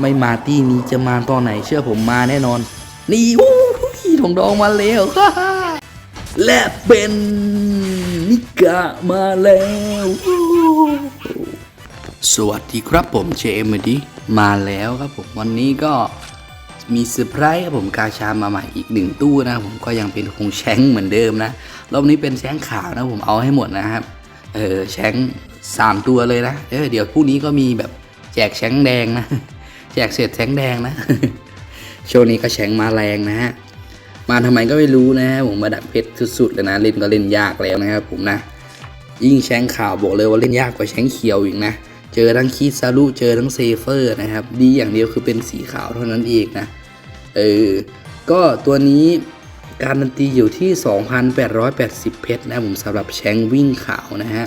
ไม่มาตี้นี้จะมาตอนไหนเชื่อผมมาแน่นอน นี่อู้พี่ทองดองมาแล้วและเป็นนิกะมาแล้ว สวัสดีครับผมเจมดีมาแล้วครับผมวันนี้ก็มีเซอร์ไพรส์ครับผมกาชามาใหม่อีกหนึ่งตู้นะผมก็ยังเป็นคงแชงเหมือนเดิมนะรอบนี้เป็นแชงขาวนะผมเอาให้หมดนะครับเออแชงสามตัวเลยนะเออเดี๋ยวพรุ่งนี้ก็มีแบบแจกแชงแดงนะ แจกเศษแชงแดงนะโชว์นี้ก็แชงมาแรงนะฮะ มาทำไมก็ไม่รู้นะฮะผมมาดักเพชรสุดๆเลยนะเล่นก็เล่นยากแล้วนะครับผมนะ ยิ่งแชงข่าวบอกเลยว่าเล่นยากกว่าแชงเขียวอีกนะ เจอทั้งคีซารุเจอทั้งเซเฟอร์นะครับ ดีอย่างเดียวคือเป็นสีขาวเท่านั้นเองนะ เออ ก็ตัวนี้การันตีอยู่ที่ 2,880 เพชรนะผมสำหรับแชงวิ่งขาวนะฮะ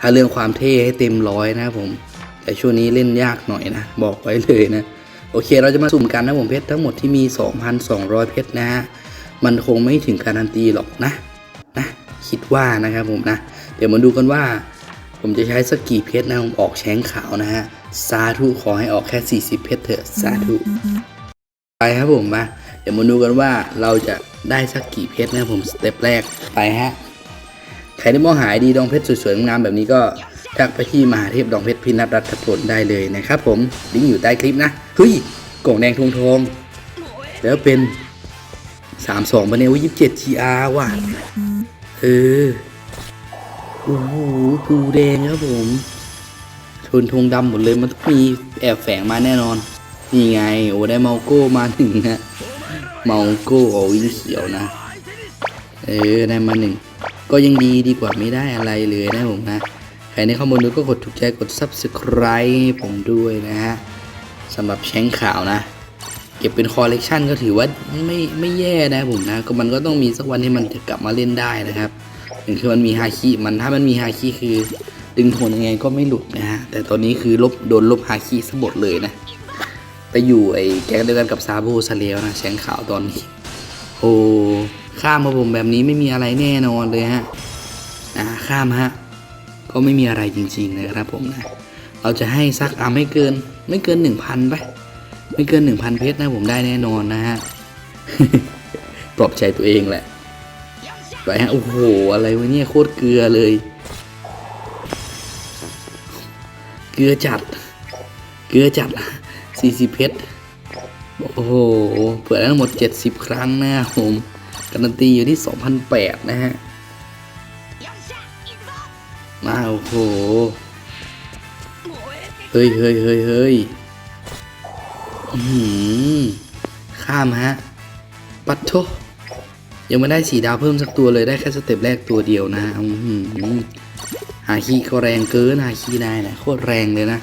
ถ้าเรื่องความเท่ให้เต็มร้อยนะครับผม แต่ช่วงนี้เล่นยากหน่อยนะ บอกไว้เลยนะ โอเคเราจะมาสุ่มกันนะผมเพชรทั้งหมดที่มี 2,200 เพชรนะฮะมันคงไม่ถึงการันตีหรอกนะนะคิดว่านะครับผมนะ เดี๋ยวมาดูกันว่า ผมจะใช้สักกี่เพชรนะผมออกแชงขาวนะฮะสาธุขอให้ออกแค่ 40 เพชรเถอะสาธุไปครับผมมาเดี๋ยวมาดูกันว่าเราจะได้สักกี่เพชรนะผมสเต็ปแรกไปฮะใครที่มองหายดีดองเพชรสวยๆงามแบบนี้ก็ ทักไปที่มหาเทพดองเพชรพินัทรัตพลได้เลยนะครับผมลิงก์อยู่ใต้คลิปนะเฮ้ยกล่องแดงทงทองแล้วเป็น 32บันเนล27 GR ว่ะเออโอ้โหปูแดงครับผมชนธงดำหมดเลยมันต้องมีแอบแฝงมาแน่นอน นี่ไง โอ้ได้เมาโก้มาหนึ่งฮะเมาโก้เอาวิ่งเขียวนะ เออได้มาหนึ่งก็ยังดีดีกว่าไม่ได้อะไรเลยนะผมนะ ครในข้อมูลดูก็กดถูกใจกด subscribe ผมด้วยนะฮะสำหรับแชงข่าวนะ เก็บเป็นคอลเลกชันก็ถือว่าไม่ไม่แย่นะผมนะ ก็มันก็ต้องมีสักวันที่มันจะกลับมาเล่นได้นะครับถึงคือมันมีฮาคิมันถ้ามันมีฮาคิคือ ดึงโทนยังไงก็ไม่หลุดนะฮะ แต่ตอนนี้คือลบโดนลบฮาคิสบดเลยนะ ไปอยู่ไอ้แก๊งเดียวกันกับซาโบซาเลวนะแชงข่าวตอนนี้โอ้ข้ามมาผมแบบนี้ไม่มีอะไรแน่นอนเลยฮะอ่าข้ามฮะ ก็ไม่มีอะไรจริง ๆ นะครับผมนะเราจะให้สักอะไม่เกิน ไม่เกินหนึ่งพันไปไม่เกินหนึ่งพันเพชรนะผมได้แน่นอนนะฮะปลอบใจตัวเองแหละไปฮะโอ้โหอะไรวะเนี่ยโคตรเกลือเลย เกลือจัด เกลือจัดสี่สิบเพชรโอ้โหเปิดได้ทั้งหมด 70 ครั้งนะผมการันตีอยู่ที่ 2,008นะฮะ มาโอ้โห เฮ้ยเฮ้ยเฮ้ยเฮ้ยหือข้ามฮะ ปัดโทยังไม่ได้สีดาวเพิ่มสักตัวเลยได้แค่สเต็ปแรกตัวเดียวนะฮะอื้อหือหาคีก็แรงเกินหาคีได้นะโคตรแรงเลยนะ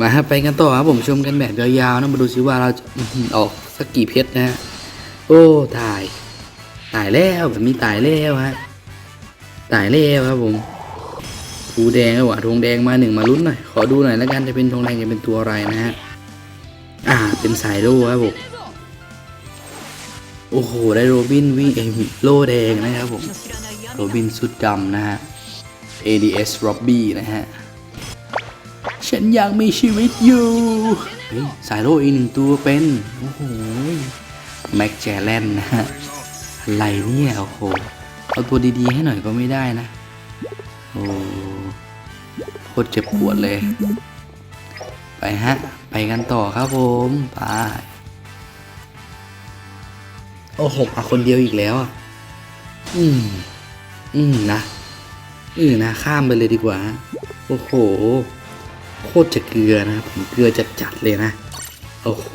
มาครับไปกันต่อครับผมชมกันแบบยาวๆนะมาดูซิว่าเราจะออหือออกสักกี่เพชรนะฮะ โอ้ตาย ตายแล้วแบบนี้ตายแล้วฮะ ตายแล้วครับผม ภูแดงแล้วว่ะธงแดงมาหนึ่งมาลุ้นหน่อย ขอดูหน่อยแล้วกันจะเป็นธงแดงจะเป็นตัวอะไรนะฮะ อ่า เป็นสายโล่ครับผม โอ้โห ได้โรบินวิ่งเอโล่แดงนะครับผม โรบินสุดดำนะฮะ ADS Robby นะฮะ ฉันยากมีชีวิตอยู่ เฮ้ย สายโลอีกหนึ่งตัวเป็น โอ้โห แม็กแจแลนนะฮะ อะไรเนี่ย โอ้โห เอาตัวดีๆให้หน่อยก็ไม่ได้นะโอ้ โคตรเจ็บปวดเลย ไปฮะ ไปกันต่อครับผมไปโอ้โหมาคนเดียวอีกแล้วอะอืม อืมนะ อืมนะ ข้ามไปเลยดีกว่า โอ้โห โคตรจะเกลือนะ ผมเกลือจัดจัดๆเลยนะ โอ้โห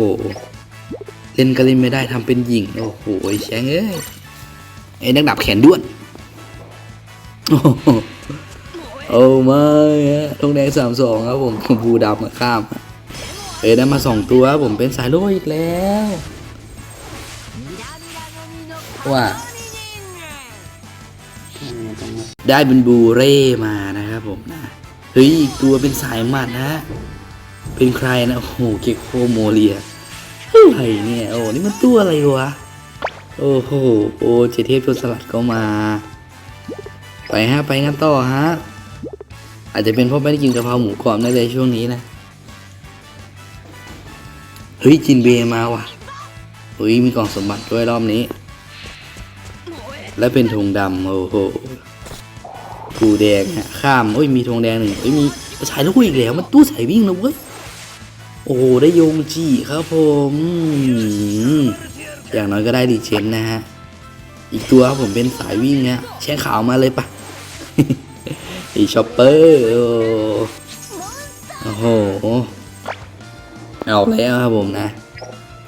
เล่นก็เล่นไม่ได้ทำเป็นหญิง โอ้โหแชงเอ้ย ไอ้นักดับแขนด้วน โอ้โห โอ้ไม่ฮะตรงแดงสามสองครับผมชมพูดำมาข้ามเอ้ยได้มาสองตัวครับผมเป็นสายโลอีกแล้วว่าได้เป็นบูเร่มานะครับผมนะเฮ้ยอีกตัวเป็นสายหมัดนะ เป็นใครนะโอ้โหเกโคโมเลียอะไรเนี่ยโอ้นี่มันตัวอะไรวะโอ้โหโอ้เจเทพตัวสลัดก็มา ไปฮะไปกันต่อฮะ อาจจะเป็นเพราะไม่ได้กินกะเพราหมูกรอบนั่นเลยช่วงนี้นะ เฮ้ยจินเบมาว่ะเฮ้ยมีกล่องสมบัติด้วยรอบนี้ และเป็นธงดำโอ้โหกูแดงฮะข้ามโอ้ยมีธงแดงหนึ่งเอ้ยมีสายลูกอีกแล้ว มันตู้สายวิ่งนะเว้ยโอ้โหได้โยงจีครับผม อย่างน้อยก็ได้ดีเชนนะฮะ อีกตัวครับผมเป็นสายวิ่งฮะแช่ขาวมาเลยปะ อีช็อปเปอร์โอ้โห เอาแล้วครับผมนะ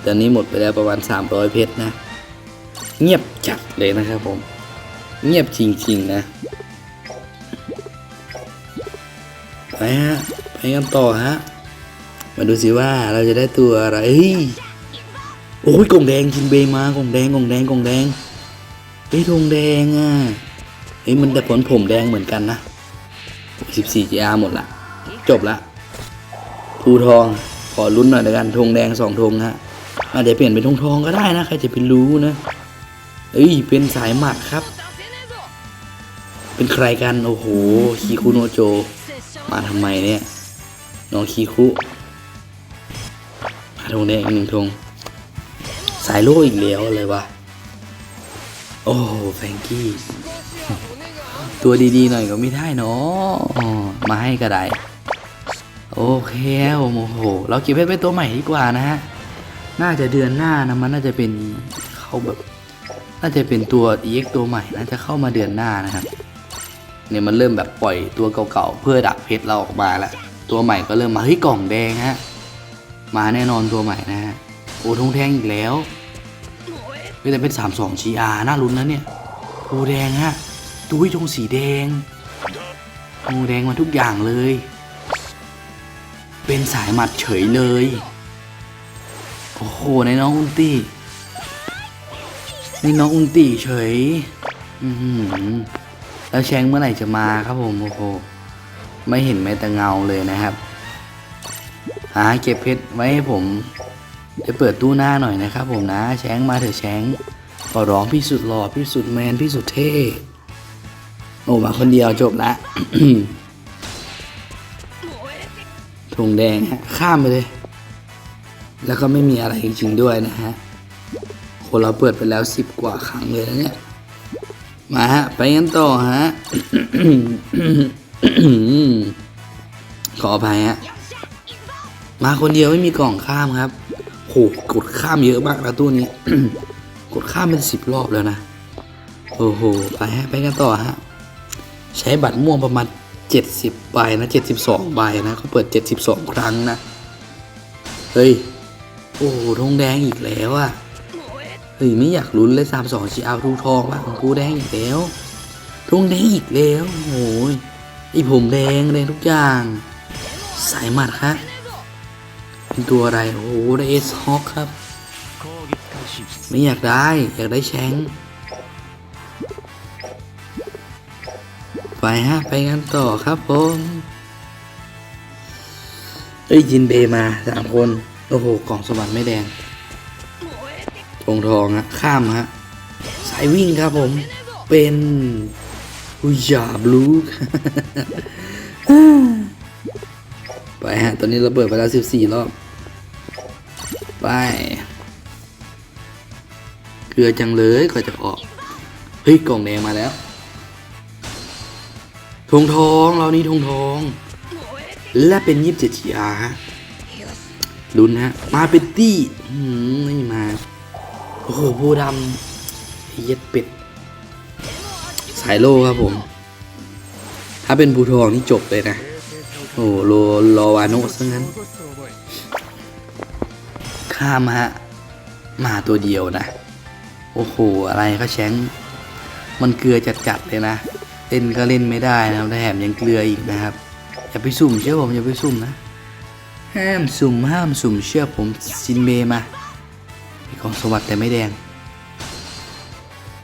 ตอนนี้หมดไปแล้วประมาณ 300 เพชรนะ เงียบจัดเลยนะครับผม เงียบจริงๆนะไปฮะไปกันต่อฮะ มาดูสิว่าเราจะได้ตัวอะไร โอ้ยกล่องแดงจินเบมากล่องแดงกล่องแดงกล่องแดงเฮ้ยธงแดงอะเฮ้ยมันแต่ผลผมแดงเหมือนกันนะ 14 GR หมดละ จบละภูทองขอลุ้นหน่อยแล้วกันธงแดงสองธงฮะอาจจะเปลี่ยนเป็นธงทองก็ได้นะ ใครจะไปรู้นะ เอ้ย เป็นสายหมัดครับ เป็นใครกัน โอ้โห คีคุโนโจ มาทำไมเนี่ย น้องคีคุมาธงแดงอีกหนึ่งธง สายโล่อีกแล้วเลยวะโอ้แฟงกี้ ตัวดีๆหน่อยก็ไม่ได้เนาะมาให้ก็ได้โอเคครับผมโอ้โห เราเก็บเพชรเป็นตัวใหม่ดีกว่านะฮะ น่าจะเดือนหน้านะมันน่าจะเป็นเขาแบบ น่าจะเป็นตัว EX ตัวใหม่น่าจะเข้ามาเดือนหน้านะครับ เนี่ยมันเริ่มแบบปล่อยตัวเก่าๆเพื่อดักเพชรเราออกมาแล้วตัวใหม่ก็เริ่มมาเฮ้ยกล่องแดงฮะ มาแน่นอนตัวใหม่นะฮะ โอ้ทงแทงอีกแล้วเฮ้ยแต่เป็น3 2 GR น่าลุ้นนะเนี่ยโอ้แดงฮะ ดูวิธงสีแดงโอ้แดงมาทุกอย่างเลย เป็นสายหมัดเฉยเลย โอ้โห ในน้องอุนตี้ ในน้องอุนตี้เฉย อือหือแล้วแชงเมื่อไหร่จะมาครับผม โอ้โห ไม่เห็นแม้แต่เงาเลยนะครับ หาเก็บเพชรไว้ให้ผมจะเปิดตู้หน้าหน่อยนะครับผมนะ แชงมาเถอะแชงขอร้องพี่สุดหล่อพี่สุดแมนพี่สุดเท่ โอ้มาคนเดียวจบละธงแดงฮะข้ามไปเลย แล้วก็ไม่มีอะไรจริงด้วยนะฮะคนเราเปิดไปแล้วสิบกว่าครั้งเลยนะเนี่ย มาฮะ ไปกันต่อฮะ ขออภัยฮะ มาคนเดียวไม่มีกล่องข้ามครับโหกดข้ามเยอะมากนะตู้นี้ กดข้ามเป็นสิบรอบแล้วนะ โอ้โห ไปฮะ ไปกันต่อฮะ ใช้บัตรม่วงประมาณ 70ใบนะ 72ใบนะเขาเปิด 72 ครั้งนะ เฮ้ย โอ้โหธงแดงอีกแล้วอะเฮ้ย ไม่อยากลุ้นเลย32ชีเอาทูทองว่าของกูแดงอีกแล้วธงแดงอีกแล้วโอ้ยไอผมแดงแดงทุกอย่าง สายหมัดครับเป็นตัวอะไร โอ้ได้เอสฮอกครับ ไม่อยากได้ อยากได้แชง ไปฮะ ไปกันต่อครับผมเอ้ยจินเบมาสามคน โอ้โห กล่องสมบัติไม่แดงทองทองฮะ ข้ามฮะ สายวิ่งครับผม เป็นอุยยาบลูไปฮะ ตอนนี้เราเปิดไปแล้ว14รอบ ไป เกลือจังเลยกว่าจะออก เฮ้ย กล่องแดงมาแล้ว ทงทองเรานี่ทงทอง และเป็นยี่สิบเจ็ดชีอาฮะลุ้นฮะ มาเป็นตี้ไม่มา โอ้โหผู้ดำเย็ดเป็ด สายโลครับผม ถ้าเป็นภูทองนี่จบเลยนะ โอ้โหโลรอวานะซะงั้น ข้ามฮะ มาตัวเดียวนะ โอ้โห อะไรก็แชงมันเกลือจัดๆเลยนะ เล่นก็เล่นไม่ได้นะครับแถมยังเกลืออีกนะครับ อย่าไปสุ่มเชื่อผมอย่าไปสุ่มนะ ห้ามสุ่มห้ามสุ่มเชื่อผมซินเมมามีของสวัสดิ์แต่ไม่แดง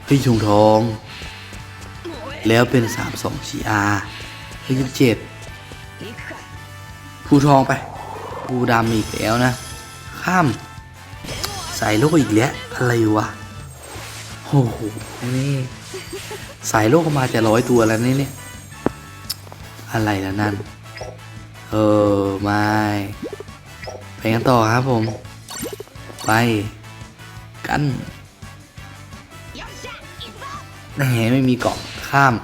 เฮ้ยทงทอง แล้วเป็น 3 2 CR เฮ้ยยี่สิบเจ็ดภูทองไปภูดำอีกแล้วนะ ข้าม ใส่โลกอีกแล้ว อะไรวะโอ้โหนี่ สายโลกมาจะร้อยตัวแล้วนี่เนี่ย อะไรล่ะนั่น เออ ไม่ ไปกันต่อครับผม ไป กันแหมไม่มีเกาะข้าม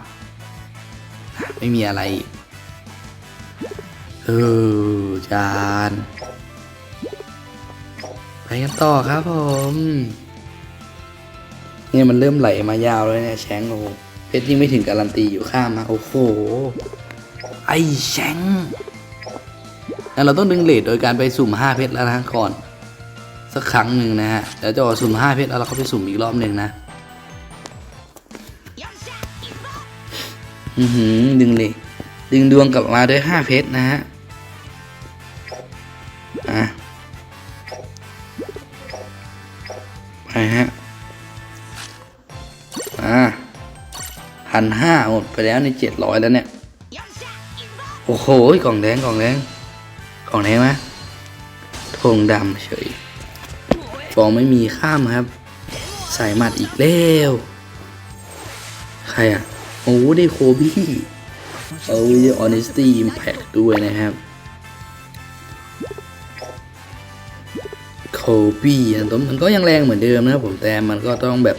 ไม่มีอะไร เออ จาน ไปกันต่อครับผม เนี่ยมันเริ่มไหลมายาวแล้วเนี่ยแชงโอ้โหเพชรยิ่งไม่ถึงการันตีอยู่ข้ามมาโอ้โหไอ้แชงงั้นเราต้องดึงเลทโดยการไปสุ่มห้าเพชรแล้วนะก่อน สักครั้งหนึ่งนะฮะแล้วจะเอาสุ่มห้าเพชรแล้วเราก็ไปสุ่มอีกรอบหนึ่งนะอือหือดึงเลยดึงดวงกลับมาด้วยห้าเพชรนะฮะ นห้าหมดไปแล้วในเจ็ดร้อยแล้วเนี่ย โอ้โหกล่องแดงกล่องแดงกล่องแดงไหมธงดำเฉยฟองไม่มีข้ามครับ ใส่หมัดอีกแล้ว ใครอะ โอ้ได้โคบี้เอาวิดี honesty impact ด้วยนะครับโคบี้นต้นมันก็ยังแรงเหมือนเดิมนะผมแต่มันก็ต้องแบบ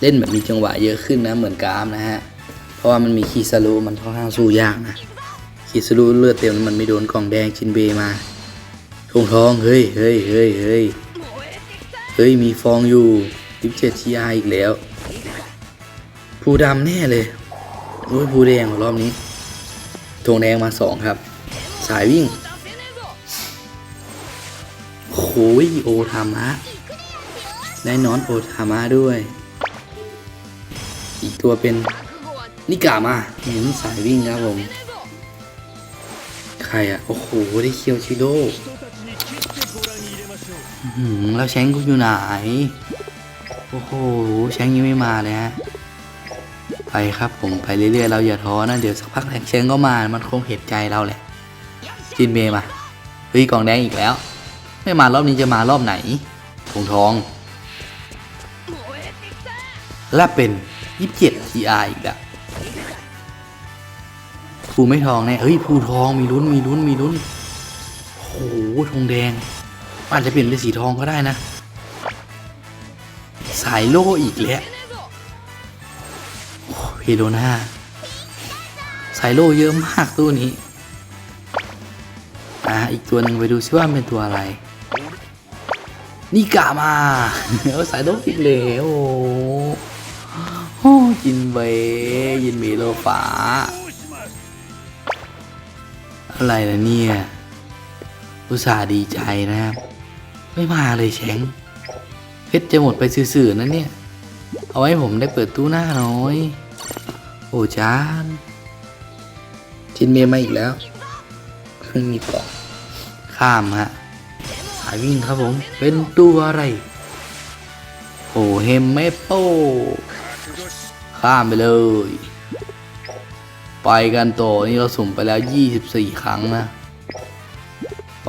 เล่นแบบมีจังหวะเยอะขึ้นนะเหมือนกรามนะฮะ เพราะว่ามันมีคีซารุมันค่อนข้างสู้ยากนะคีซารุเลือดเต็มมันไม่โดนกล่องแดงชินเบมาทงทองเฮ้ยเฮ้ยเฮ้ยเฮ้ยเฮ้ยมีฟองอยู่ทิปเจ็ดทีไออีกแล้วผู้ดำแน่เลยโอ้ยผู้แดงรอบนี้ธงแดงมาสองครับ สายวิ่งโอ้ยโอทามะได้นอนโอทามะด้วย อีกตัวเป็น นิกามาเห็นสายวิ่งครับผม ใครอะโอ้โห ได้เคียวชิโร่อื้อหือแล้วแชงกูอยู่ไหน โอ้โห แชงยังไม่มาเลยฮะ ไปครับผมไปเรื่อยๆ เราอย่าท้อนะ เดี๋ยวสักพักแท็กเชงก็มา มันคงเห็นใจเราแหละ จินเมย์มาเฮ้ยกองแดงอีกแล้ว ไม่มารอบนี้จะมารอบไหนทงทอง และเป็น 27 TR อีกอะ ภูไม่ทองแน่เฮ้ยภูทองมีลุ้นมีลุ้นมีลุ้นโอ้โหทงแดงอาจจะเปลี่ยนเป็นสีทองก็ได้นะ สายโล่อีกแล้วเพโดนาสายโล่เยอะมากตัวนี้อะอีกตัวหนึ่งไปดูซิว่าเป็นตัวอะไร นี่กะมาเอาสายโล่อีกแล้วโอ้ยินเวยินเมโลฟ้า อะไรล่ะเนี่ย อุตส่าห์ดีใจนะครับ ไม่มาเลยแชงเพชรจะหมดไปสื่อๆนั่นเนี่ย เอาไว้ผมได้เปิดตู้หน้าน้อย โอ้จานจินเมย์มาอีกแล้วมีเกข้ามฮะ สายวิ่งครับผม เป็นตัวอะไรโอ้เฮมเมโปข้ามไปเลย ไปกันต่อนี่เราสุ่มไปแล้ว 24 ครั้งนะ ไป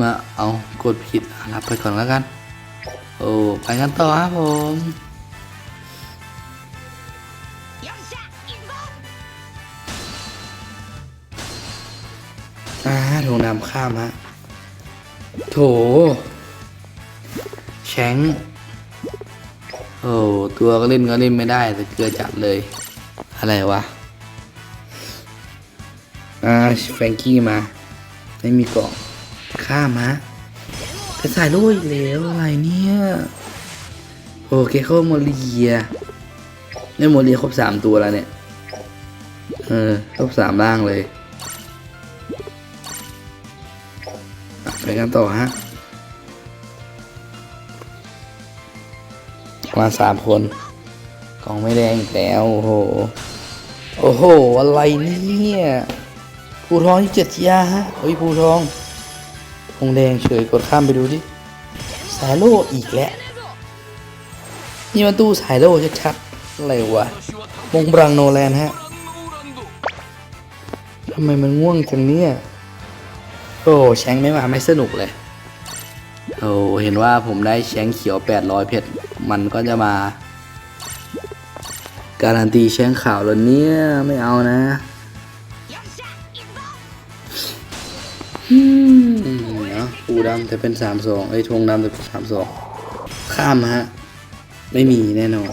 มาเอากดผิดรับไปก่อนแล้วกัน โอ้ ไปกันต่อครับผมอ่าโถนำข้ามฮะ โถ แชง โอ้ตัวก็เล่นก็เล่นไม่ได้แต่เกลือจัดเลย อะไรวะ อ่าแฟงกี้มา ไม่มีกล่องข้ามฮะกระสายโล่อีกแล้วอะไรเนี่ย โอเคเข้าโมเลียเนี่โมเลียครบสามตัวแล้วเนี่ย เออครบสามร่างเลยไปกันต่อฮะ มาสามคนกองไม่แดงอีกแล้วโอ้โหโอ้โหอะไรเนี่ยภูทองที่เจ็ดยาฮะเฮ้ยภูทองคงแดงเฉยกดข้ามไปดูดิสายโล่อีกแล้วนี่มันตู้สายโล่ชัดๆอะไรวะมงบรังโนแลนฮะทำไมมันง่วงจังเนี่ยโอ้แชงไม่มาไม่สนุกเลย โอ้เห็นว่าผมได้แชงเขียว 800 เพชร มันก็จะมา การันตีแชงขาวแล้วเนี่ยไม่เอานะอืมเนาะปูดำแต่เป็นสามสองไอ้ยธงดำแต่เป็นสามสองข้ามฮะ ไม่มีแน่นอน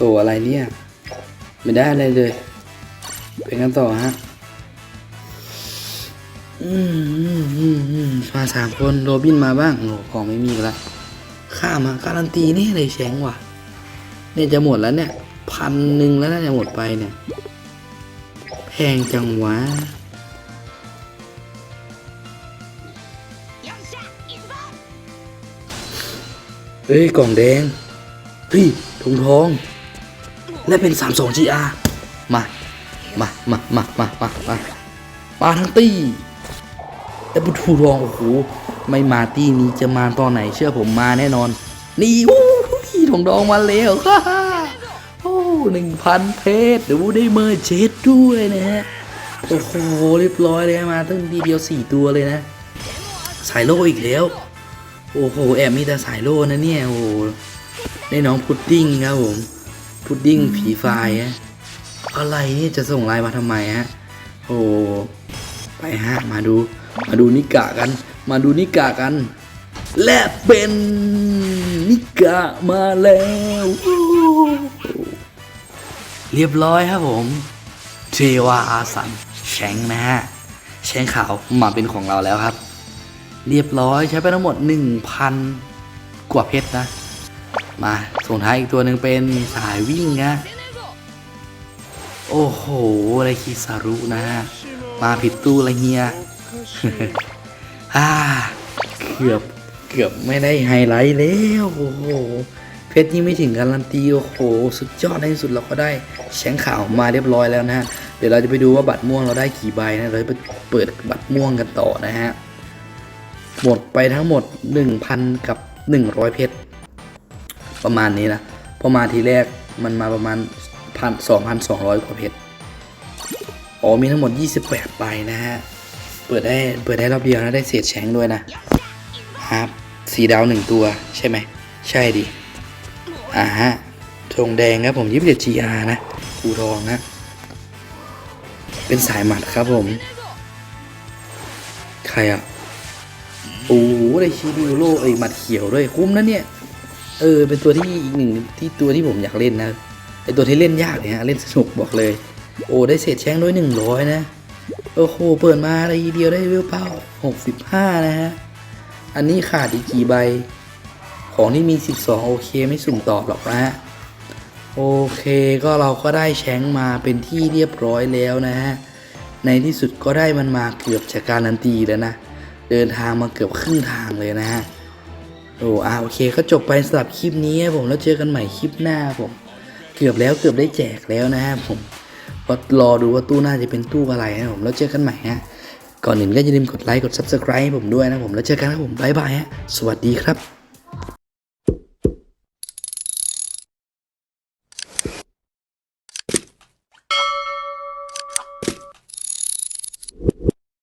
ตัวอะไรเนี่ย ไม่ได้อะไรเลยไปกันต่อฮะ อืมอืมอืมอืมมาสามคนโรบินมาบ้างโอ้ของไม่มีล้วข้ามาการันตีนี่เลยแชงว่ะ เนี่ยจะหมดแล้วเนี่ยพันหนึ่งแล้วน่าจะหมดไปเนี่ย แพงจังวะเฮ้ย กล่องแดงเฮ้ยถุงทอง และเป็น 32 GR มา มา มา มา มา มา มา มาทั้งตี้ แต่บุตรองโอ้โหไม่มาตี้นี้จะมาตอนไหนเชื่อผมมาแน่นอน นี่โอ้ยถุงทองมาแล้วฮ่าฮ่าโอ้หนึ่งพันเพชรเดี๋ยวได้เมอร์เจ็ดด้วยนะฮะโอ้โหเรียบร้อยเลยมาตั้งทีเดียวสี่ตัวเลยนะ สายโลอีกแล้ว โอ้โหแอบมีแต่สายโลนะเนี่ยโอ้ได้น้องพุดดิ้งครับผมพุดดิ้งผีไฟฮะอะไรนี่จะส่งไลน์มาทำไมฮะโอ้ไปฮะมาดู มาดูนิกะกัน มาดูนิกะกัน และเป็นนิกะมาแล้ว เรียบร้อยครับผมเทวาอาสันแชงนะฮะแชงขาวมาเป็นของเราแล้วครับ เรียบร้อยใช้ไปทั้งหมด 1,000 กว่าเพชรนะ มาส่งท้ายอีกตัวหนึ่งเป็นสายวิ่งนะโอ้โหอะไรคิซารุนะฮะมาผิดตู้ละเฮีย อ่า เกือบ เกือบไม่ได้ไฮไลท์แล้วโอ้โห เพชรนี่ไม่ถึงการันตี โอ้โห สุดยอดในที่สุดเราก็ได้แชงข่าวมาเรียบร้อยแล้วนะฮะ เดี๋ยวเราจะไปดูว่าบัตรม่วงเราได้กี่ใบนะเราจะไปเปิดบัตรม่วงกันต่อนะฮะ หมดไปทั้งหมด 1,000 กับ 100 เพชร ประมาณนี้นะ พอมาทีแรกมันมาประมาณพันสองพันสองร้อยกว่าเพชร อ๋อมีทั้งหมด 28ใบนะฮะ เปิดได้เปิดได้รอบเดียวนะได้เศษแชงด้วยนะ ครับสีดาวหนึ่งตัวใช่ไหม ใช่ดิอ่าฮะธงแดงครับผม27 GR นะคูทองนะเป็นสายหมัดครับผม ใครอะโอ้โหได้ชิบิโลไอ้ยหมัดเขียวด้วยคุ้มนะเนี่ย เออ เป็นตัวที่อีกหนึ่งที่ตัวที่ผมอยากเล่นนะไอตัวที่เล่นยากเนี่ยฮะเล่นสนุกบอกเลย โอ้ได้เศษแช่งด้วยหนึ่งร้อยนะ โอ้โห เปิดมาอะไรทีเดียวได้เวลเป้าหกสิบห้านะฮะ อันนี้ขาดอีกกี่ใบ ของที่มี 12 โอเคไม่สุ่มตอบหรอกนะฮะ โอเคก็เราก็ได้แชงมาเป็นที่เรียบร้อยแล้วนะฮะ ในที่สุดก็ได้มันมาเกือบจะการันตีแล้วนะ เดินทางมาเกือบครึ่งทางเลยนะฮะ โอ้อาโอเคก็จบไปสำหรับคลิปนี้ผมแล้วเจอกันใหม่คลิปหน้าผม เกือบแล้วเกือบได้แจกแล้วนะครับผม ก็รอดูว่าตู้หน้าจะเป็นตู้อะไรนะผมแล้วเจอกันใหม่ฮะก่อนอื่นก็อย่าลืมกดไลค์กด subscribe ให้ผมด้วยนะผมแล้วเจอกันครับผมบายบายฮะสวัสดีครับ